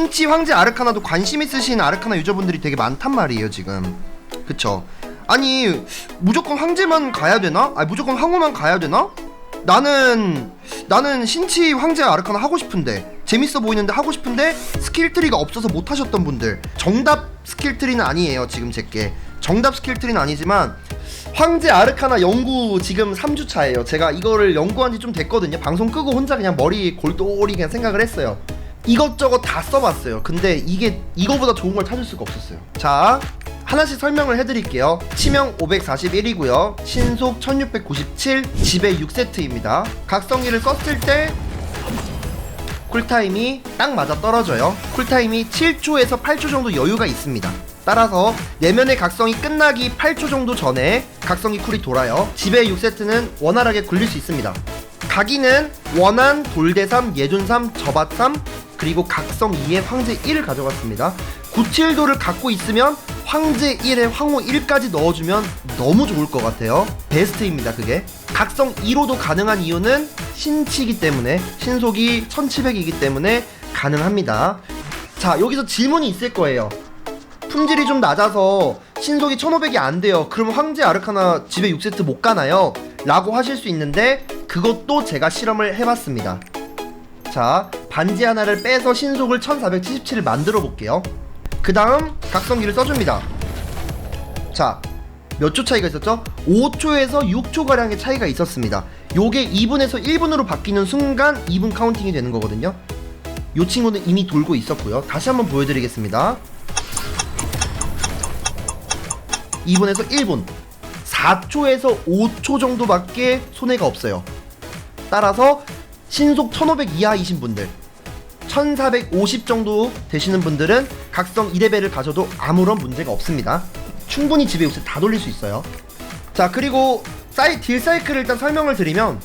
신치 황제 아르카나도 관심 있으신 아르카나 유저분들이 되게 많단 말이에요 지금. 그쵸? 아니 무조건 황제만 가야 되나? 아니 무조건 황후만 가야 되나? 나는 나는 신치 황제 아르카나 하고 싶은데 재밌어 보이는데 하고 싶은데 스킬 트리가 없어서 못 하셨던 분들 정답 스킬 트리는 아니에요 지금 제게. 정답 스킬 트리는 아니지만 황제 아르카나 연구 지금 3주 차예요. 제가 이거를 연구한 지 좀 됐거든요. 방송 끄고 혼자 그냥 머리 골똘히 그냥 생각을 했어요 이것저것 다 써봤어요 근데 이게 이거보다 좋은 걸 찾을 수가 없었어요 자 하나씩 설명을 해드릴게요. 치명 541이고요. 신속 1697, 지배 6세트입니다. 각성기를 썼을 때 쿨타임이 딱 맞아 떨어져요. 쿨타임이 7초에서 8초 정도 여유가 있습니다. 따라서 내면의 각성이 끝나기 8초 정도 전에 각성기 쿨이 돌아요. 지배 6세트는 원활하게 굴릴 수 있습니다. 각이는 원한, 돌대삼, 예존삼, 저밭삼, 그리고 각성 2의 황제 1을 가져갔습니다. 97도를 갖고 있으면 황제 1에 황후 1까지 넣어주면 너무 좋을 것 같아요. 베스트입니다, 그게. 각성 2로도 가능한 이유는 신치기 때문에, 신속이 1700이기 때문에 가능합니다. 자, 여기서 질문이 있을 거예요. 품질이 좀 낮아서 신속이 1500이 안 돼요. 그럼 황제 아르카나 집에 6세트 못 가나요? 라고 하실 수 있는데, 그것도 제가 실험을 해봤습니다. 자, 반지 하나를 빼서 신속을 1477을 만들어 볼게요. 그 다음 각성기를 써줍니다. 자, 몇 초 차이가 있었죠? 5초에서 6초 가량의 차이가 있었습니다. 요게 2분에서 1분으로 바뀌는 순간 2분 카운팅이 되는 거거든요. 요 친구는 이미 돌고 있었고요. 다시 한번 보여드리겠습니다. 2분에서 1분. 4초에서 5초 정도밖에 손해가 없어요. 따라서 신속 1500 이하이신 분들 1450 정도 되시는 분들은 각성 2레벨을 가져도 아무런 문제가 없습니다. 충분히 집에 요새 다 돌릴 수 있어요. 자 그리고 사이 딜 사이클을 일단 설명을 드리면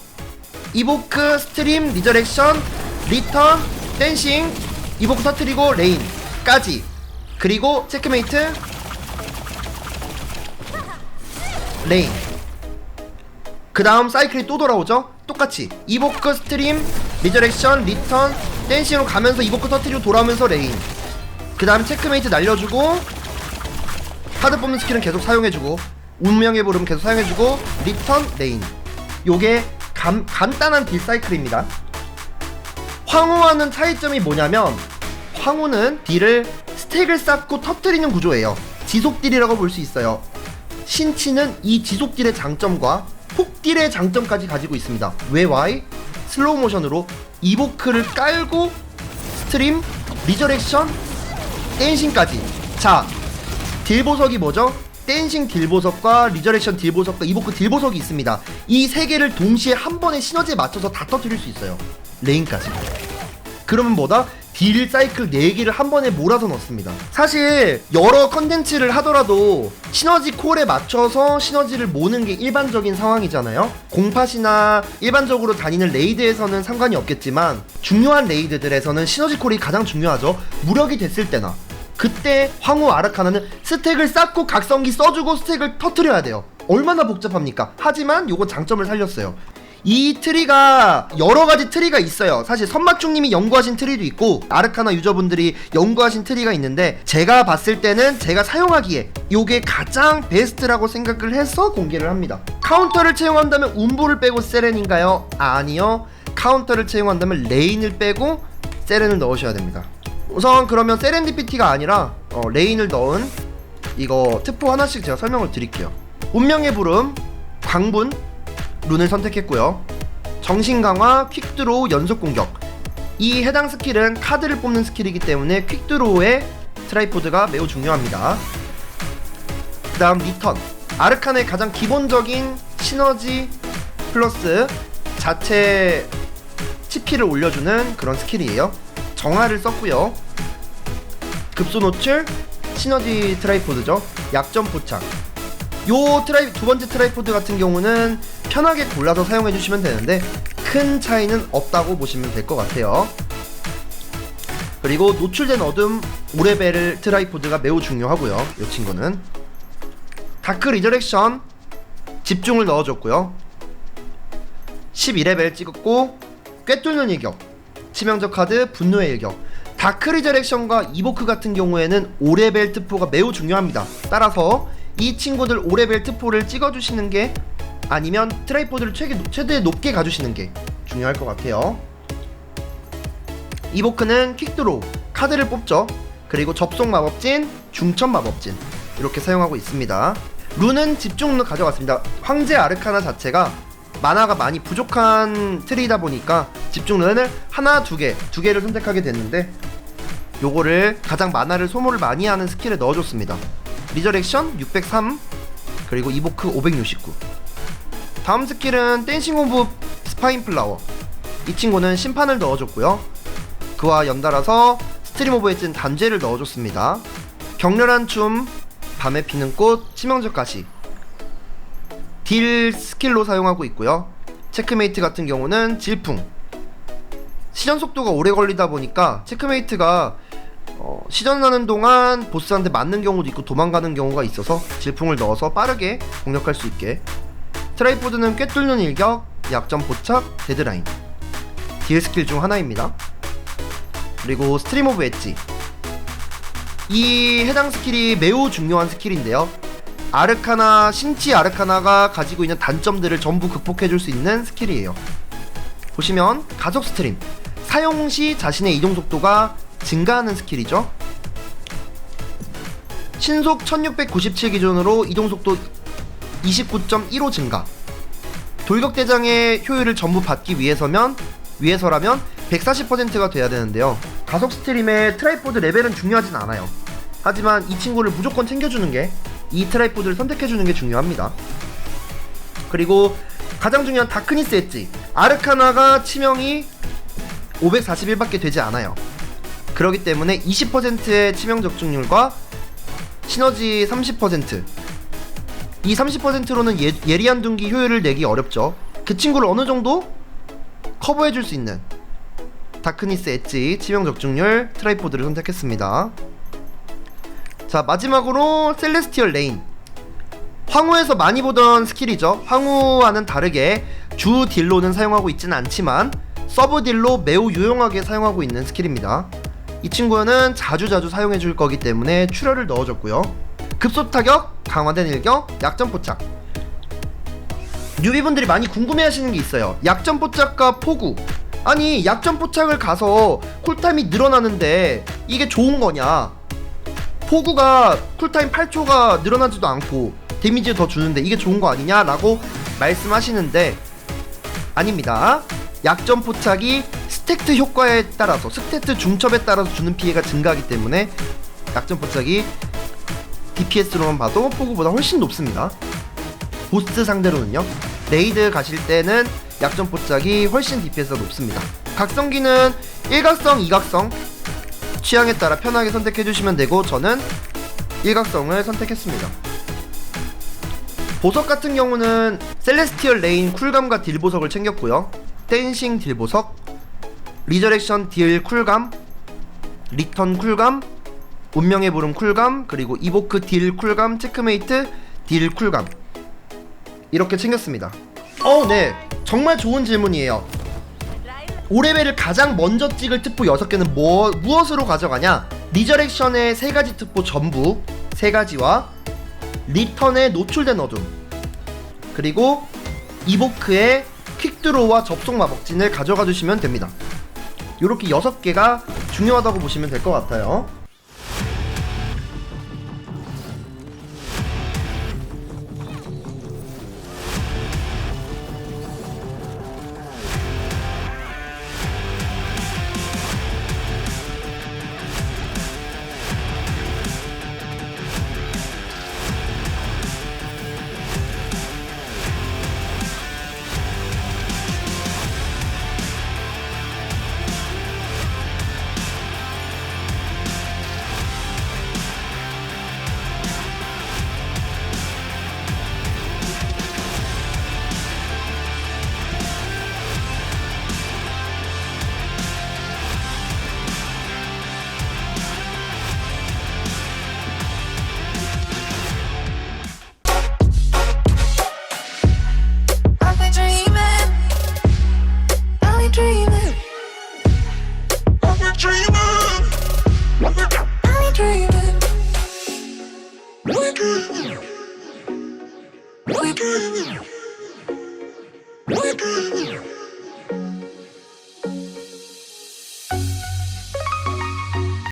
이보크, 스트림, 리저렉션, 리턴, 댄싱, 이보크 터트리고 레인까지. 그리고 체크메이트 레인. 그 다음 사이클이 또 돌아오죠? 똑같이. 이보크 스트림 리저렉션 리턴 댄싱으로 가면서 이보크 터트리고 돌아오면서 레인. 그 다음 체크메이트 날려주고 카드 뽑는 스킬은 계속 사용해주고 운명의 부름 계속 사용해주고 리턴 레인. 요게 감, 간단한 딜 사이클입니다. 황후와는 차이점이 뭐냐면 황후는 딜을 스택을 쌓고 터트리는 구조예요. 지속 딜이라고 볼 수 있어요. 신치는 이 지속 딜의 장점과 폭딜의 장점까지 가지고 있습니다. 왜? Y? 슬로우 모션으로 이보크를 깔고 스트림, 리저렉션, 댄싱까지. 자, 딜 보석이 뭐죠? 댄싱 딜 보석과 리저렉션 딜 보석과 이보크 딜 보석이 있습니다. 이 세 개를 동시에 한 번에 시너지에 맞춰서 다 터뜨릴 수 있어요. 레인까지. 그러면 뭐다? 딜 사이클 4개를 한 번에 몰아서 넣습니다. 사실 여러 컨텐츠를 하더라도 시너지 콜에 맞춰서 시너지를 모는 게 일반적인 상황이잖아요. 공팟이나 일반적으로 다니는 레이드에서는 상관이 없겠지만 중요한 레이드들에서는 시너지 콜이 가장 중요하죠. 무력이 됐을 때나 그때 황후 아르카나는 스택을 쌓고 각성기 써주고 스택을 터트려야 돼요. 얼마나 복잡합니까? 하지만 요건 장점을 살렸어요. 이 트리가 여러 가지 트리가 있어요. 사실 선맞충님이 연구하신 트리도 있고 아르카나 유저분들이 연구하신 트리가 있는데 제가 봤을 때는 제가 사용하기에 요게 가장 베스트라고 생각을 해서 공개를 합니다. 카운터를 채용한다면 운보를 빼고 세렌인가요? 아니요. 카운터를 채용한다면 레인을 빼고 세렌을 넣으셔야 됩니다. 우선 그러면 세렌디피티가 아니라 어, 레인을 넣은 이거 특포 하나씩 제가 설명을 드릴게요. 운명의 부름, 광분, 룬을 선택했고요. 정신 강화, 퀵드로우, 연속 공격. 이 해당 스킬은 카드를 뽑는 스킬이기 때문에 퀵드로우의 트라이포드가 매우 중요합니다. 그 다음 리턴. 아르칸의 가장 기본적인 시너지 플러스 자체 CP를 올려주는 그런 스킬이에요. 정화를 썼고요. 급소 노출, 시너지 트라이포드죠. 약점 포착. 요 트라이 두 번째 트라이포드 같은 경우는 편하게 골라서 사용해 주시면 되는데 큰 차이는 없다고 보시면 될 것 같아요. 그리고 노출된 어둠 5레벨 트라이포드가 매우 중요하고요. 이 친구는 다크 리저렉션 집중을 넣어줬고요. 12레벨 찍었고 꿰뚫는 일격 치명적 카드 분노의 일격 다크 리저렉션과 이보크 같은 경우에는 5레벨 특포가 매우 중요합니다. 따라서 이 친구들 5레벨 특포를 찍어주시는 게 아니면 트라이포드를 최대, 최대 높게 가주시는 게 중요할 것 같아요. 이보크는 퀵드로우, 카드를 뽑죠. 그리고 접속 마법진, 중첩 마법진 이렇게 사용하고 있습니다. 룬은 집중로 가져갔습니다. 황제 아르카나 자체가 만화가 많이 부족한 트리다 보니까 집중론을 하나, 두 개, 두 개를 선택하게 됐는데 요거를 가장 만화를 소모를 많이 하는 스킬에 넣어줬습니다. 리저렉션 603 그리고 이보크 569 다음 스킬은 댄싱 오브 스파인 플라워 이 친구는 심판을 넣어줬고요. 그와 연달아서 오브 엣진 단죄를 넣어줬습니다. 격렬한 춤, 밤에 피는 꽃, 치명적 가시 딜 스킬로 사용하고 있고요. 체크메이트 같은 경우는 질풍. 시전 속도가 오래 걸리다 보니까 체크메이트가 어, 시전하는 동안 보스한테 맞는 경우도 있고 도망가는 경우가 있어서 질풍을 넣어서 빠르게 공격할 수 있게. 트라이포드는 꿰뚫는 일격, 약점 포착, 데드라인. 딜 스킬 중 하나입니다. 그리고 스트림 오브 엣지. 이 해당 스킬이 매우 중요한 스킬인데요. 아르카나 신치 아르카나가 가지고 있는 단점들을 전부 극복해 줄 수 있는 스킬이에요. 보시면 가속 스트림 사용 시 자신의 이동 속도가 증가하는 스킬이죠. 신속 1697 기준으로 이동 속도 29.15 증가. 돌격 대장의 효율을 전부 받기 위해서면 위해서라면 140%가 돼야 되는데요. 가속 스트림의 트라이포드 레벨은 중요하진 않아요. 하지만 이 친구를 무조건 챙겨주는 게 이 트라이포드를 선택해주는 게 중요합니다. 그리고 가장 중요한 다크니스 엣지 아르카나가 치명이 541밖에 되지 않아요. 그렇기 때문에 20%의 치명 적중률과 시너지 30%. 이 30%로는 예, 예리한 둔기 효율을 내기 어렵죠. 그 친구를 어느 정도 커버해 줄 수 있는 다크니스 엣지 치명 적중률 트라이포드를 선택했습니다. 자 마지막으로 셀레스티얼 레인 황후에서 많이 보던 스킬이죠 황후와는 다르게 주 딜로는 사용하고 있지는 않지만 서브 딜로 매우 유용하게 사용하고 있는 스킬입니다 이 친구는 자주자주 사용해 줄 거기 때문에 출혈을 넣어줬고요. 급소 타격, 강화된 일격, 약점 포착. 뉴비분들이 많이 궁금해 하시는 게 있어요. 약점 포착과 포구. 아니 약점 포착을 가서 쿨타임이 늘어나는데 이게 좋은 거냐? 포구가 쿨타임 8초가 늘어나지도 않고 데미지 더 주는데 이게 좋은 거 아니냐라고 말씀하시는데 아닙니다. 약점 포착이 스택트 효과에 따라서 스택트 중첩에 따라서 주는 피해가 증가하기 때문에 약점 포착이 DPS로만 봐도 포구보다 훨씬 높습니다. 보스 상대로는요. 레이드 가실 때는 약점 포착이 훨씬 DPS가 높습니다. 각성기는 일각성, 이각성 취향에 따라 편하게 선택해 주시면 되고 저는 일각성을 선택했습니다. 보석 같은 경우는 셀레스티얼 레인 쿨감과 딜 보석을 챙겼고요. 댄싱 딜 보석, 리저렉션 딜 쿨감, 리턴 쿨감, 운명의 부름 쿨감, 그리고 이보크 딜 쿨감, 체크메이트 딜 쿨감 이렇게 챙겼습니다. 어, 네, 정말 좋은 질문이에요. 5레벨을 가장 먼저 찍을 특보 6개는 뭐, 무엇으로 가져가냐? 리저렉션의 3가지 특보 전부 3가지와 리턴의 노출된 어둠 그리고 이보크의 퀵드로우와 접속 마법진을 가져가 주시면 됩니다. 이렇게 6개가 중요하다고 보시면 될 것 같아요.